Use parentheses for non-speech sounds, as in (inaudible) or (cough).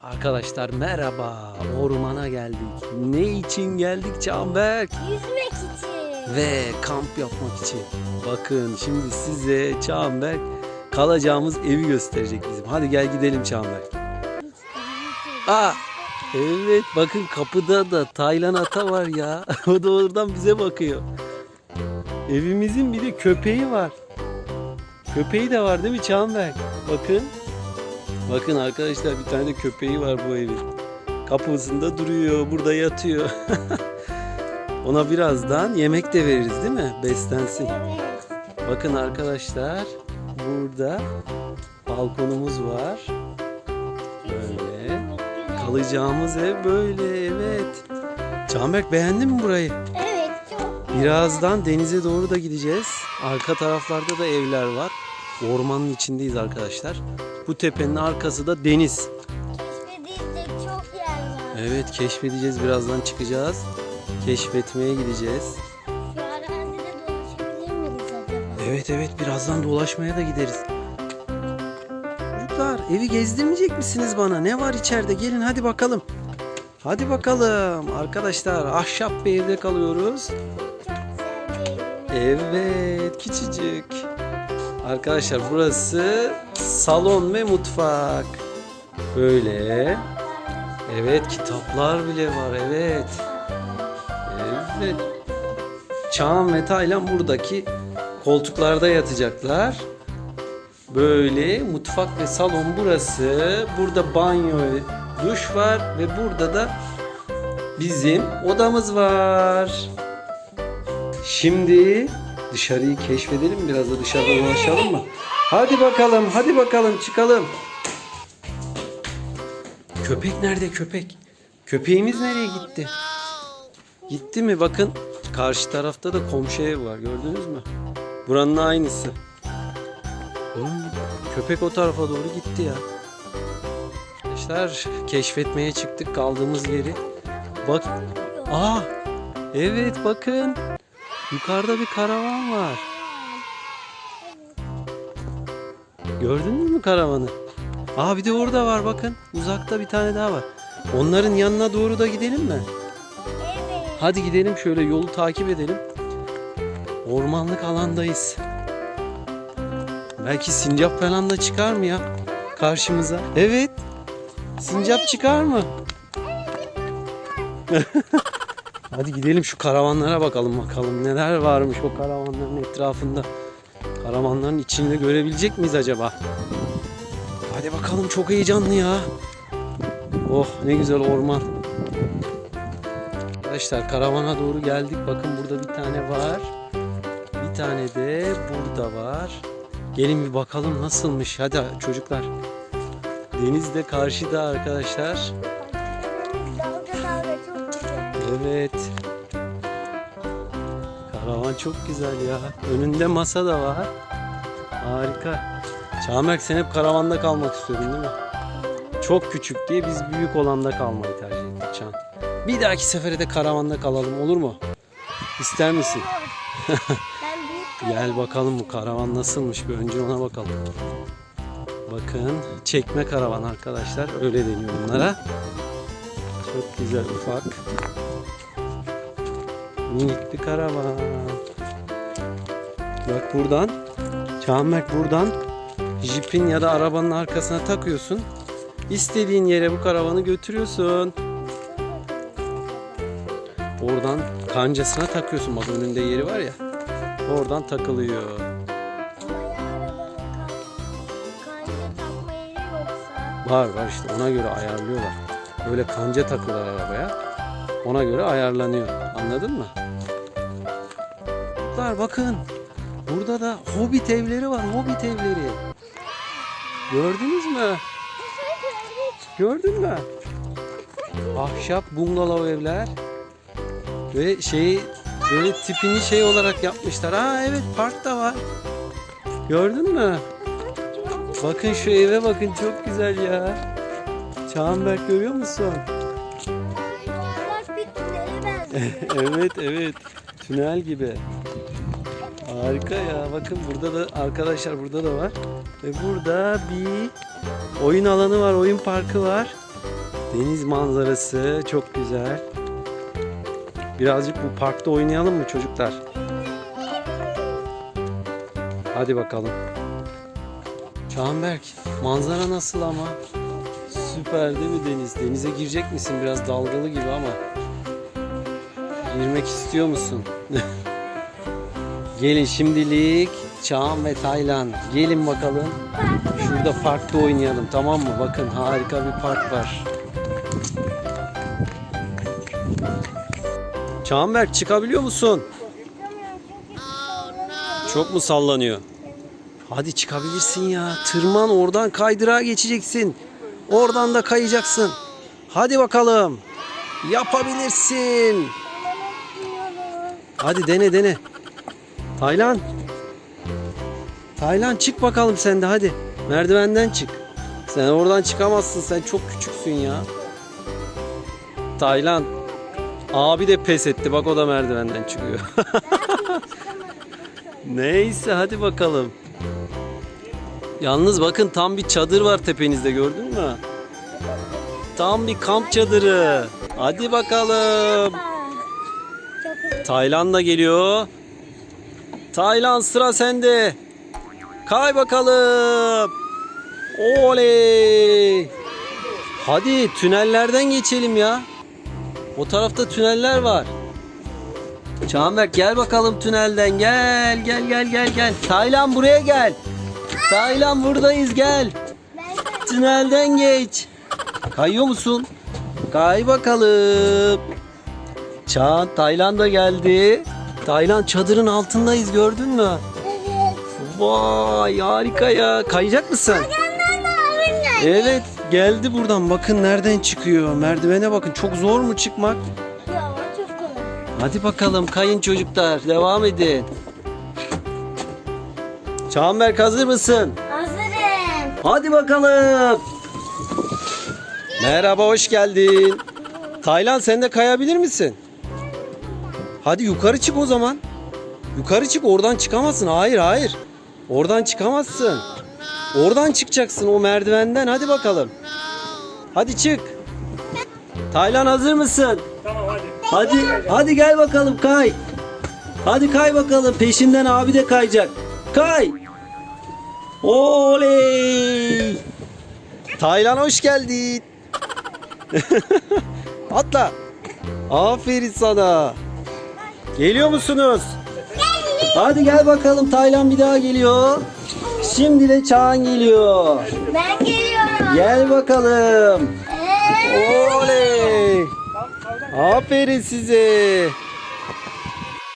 Arkadaşlar merhaba. Ormana geldik. Ne için geldik Canberk? Yüzmek için. Ve kamp yapmak için. Bakın şimdi size Çağanberk kalacağımız evi gösterecek bizim. Hadi gel gidelim Çağanberk. Aa, evet bakın kapıda da Taylan ata var ya. (laughs) o da oradan bize bakıyor. Evimizin bir de köpeği var. Köpeği de var değil mi Çağanberk? Bakın. Bakın arkadaşlar bir tane de köpeği var bu evin. Kapısında duruyor, burada yatıyor. (laughs) Ona birazdan yemek de veririz değil mi? Beslensin. Bakın arkadaşlar burada balkonumuz var. Böyle. Kalacağımız ev böyle evet. Canberk beğendin mi burayı? Evet çok Birazdan denize doğru da gideceğiz. Arka taraflarda da evler var. Ormanın içindeyiz arkadaşlar. Bu tepenin arkası da deniz. keşfedilecek çok yer var. Evet keşfedeceğiz birazdan çıkacağız. Keşfetmeye gideceğiz. Şu arazide dolaşabilir miyiz acaba? Evet evet birazdan dolaşmaya da gideriz. Çocuklar evi gezdirmeyecek misiniz bana? Ne var içeride? Gelin hadi bakalım. Hadi bakalım arkadaşlar ahşap bir evde kalıyoruz. Çok sevdiğim. Evet küçücük. Arkadaşlar burası salon ve mutfak. Böyle. Evet kitaplar bile var evet. Evet. Çağan ve Taylan buradaki koltuklarda yatacaklar. Böyle mutfak ve salon burası. Burada banyo duş var ve burada da bizim odamız var. Şimdi dışarıyı keşfedelim biraz da dışarıda dolaşalım mı? Hadi bakalım, hadi bakalım çıkalım. Köpek nerede köpek? Köpeğimiz nereye gitti? Gitti mi? Bakın karşı tarafta da komşu ev var gördünüz mü? Buranın aynısı. Hmm, köpek o tarafa doğru gitti ya. Arkadaşlar keşfetmeye çıktık kaldığımız yeri. Bak. Aa! Evet bakın. Yukarıda bir karavan var. Gördünüz mü karavanı? Aa bir de orada var bakın. Uzakta bir tane daha var. Onların yanına doğru da gidelim mi? Evet. Hadi gidelim şöyle yolu takip edelim. Ormanlık alandayız. Belki sincap falan da çıkar mı ya karşımıza? Evet. Sincap çıkar mı? Hadi gidelim şu karavanlara bakalım bakalım neler varmış o karavanların etrafında. Karavanların içinde görebilecek miyiz acaba? Hadi bakalım çok heyecanlı ya. Oh ne güzel orman. Arkadaşlar karavana doğru geldik. Bakın burada bir tane var. Bir tane de burada var. Gelin bir bakalım nasılmış. Hadi çocuklar. Deniz de karşıda arkadaşlar. Evet. Karavan çok güzel ya. Önünde masa da var. Harika. Çağmerk sen hep karavanda kalmak istiyordun değil mi? Çok küçük diye biz büyük olanda kalmayı tercih ettik Çağan. Bir dahaki sefere de karavanda kalalım olur mu? İster misin? (laughs) (laughs) Gel bakalım bu karavan nasılmış bir önce ona bakalım. Bakın çekme karavan arkadaşlar öyle deniyor bunlara. Güzel ufak. Minik bir karavan. Bak buradan Çağmek buradan jipin ya da arabanın arkasına takıyorsun. İstediğin yere bu karavanı götürüyorsun. Oradan kancasına takıyorsun. Bak önünde yeri var ya. Oradan takılıyor. Var var işte ona göre ayarlıyorlar. Böyle kanca takıyorlar arabaya. Ona göre ayarlanıyor. Anladın mı? Çocuklar bakın. Burada da hobbit evleri var. Hobbit evleri. Gördünüz mü? Gördün mü? Ahşap bungalov evler. Ve şeyi böyle tipini şey olarak yapmışlar. Aa evet park da var. Gördün mü? Bakın şu eve bakın çok güzel ya. Çağanberk görüyor musun? Yuvarlak bir tünele benziyor. (laughs) evet evet. Tünel gibi. Harika ya. Bakın burada da arkadaşlar burada da var. Ve burada bir oyun alanı var. Oyun parkı var. Deniz manzarası çok güzel. Birazcık bu parkta oynayalım mı çocuklar? Hadi bakalım. Çağanberk, manzara nasıl ama? Süper değil mi deniz? Denize girecek misin? Biraz dalgalı gibi ama. Girmek istiyor musun? (laughs) Gelin şimdilik Çağan ve Taylan. Gelin bakalım. Şurada parkta oynayalım tamam mı? Bakın harika bir park var. Çağanberk çıkabiliyor musun? Çok mu sallanıyor? Hadi çıkabilirsin ya. Tırman oradan kaydırağa geçeceksin. Oradan da kayacaksın. Hadi bakalım. Yapabilirsin. Hadi dene dene. Taylan. Taylan çık bakalım sen de hadi. Merdivenden çık. Sen oradan çıkamazsın. Sen çok küçüksün ya. Taylan. Abi de pes etti. Bak o da merdivenden çıkıyor. (laughs) Neyse hadi bakalım. Yalnız bakın tam bir çadır var tepenizde gördün mü? Tam bir kamp çadırı. Hadi bakalım. Taylan da geliyor. Taylan sıra sende. Kay bakalım. Oley. Hadi tünellerden geçelim ya. O tarafta tüneller var. Çağanberk gel bakalım tünelden gel gel gel gel gel. Taylan buraya gel. Taylan buradayız gel. Tünelden geç. Kayıyor musun? Kay bakalım. Çağan Taylan da geldi. Taylan çadırın altındayız gördün mü? evet. Vay harika ya. Kayacak mısın? Evet geldi buradan. Bakın nereden çıkıyor. Merdivene bakın. Çok zor mu çıkmak? Ya çok kolay. Hadi bakalım kayın çocuklar. Devam edin. Çağanberk hazır mısın? Hazırım. Hadi bakalım. Merhaba hoş geldin. Taylan sen de kayabilir misin? Hadi yukarı çık o zaman. Yukarı çık oradan çıkamazsın. Hayır hayır. Oradan çıkamazsın. Oradan çıkacaksın o merdivenden. Hadi bakalım. Hadi çık. Taylan hazır mısın? Tamam hadi. Hadi hadi gel bakalım kay. Hadi kay bakalım. Peşinden abi de kayacak. Kay. Oley. Taylan hoş geldin. (laughs) Atla. Aferin sana. Geliyor musunuz? Hadi gel bakalım. Taylan bir daha geliyor. Şimdi de Çağan geliyor. Ben geliyorum. Gel bakalım. Oley. Aferin size.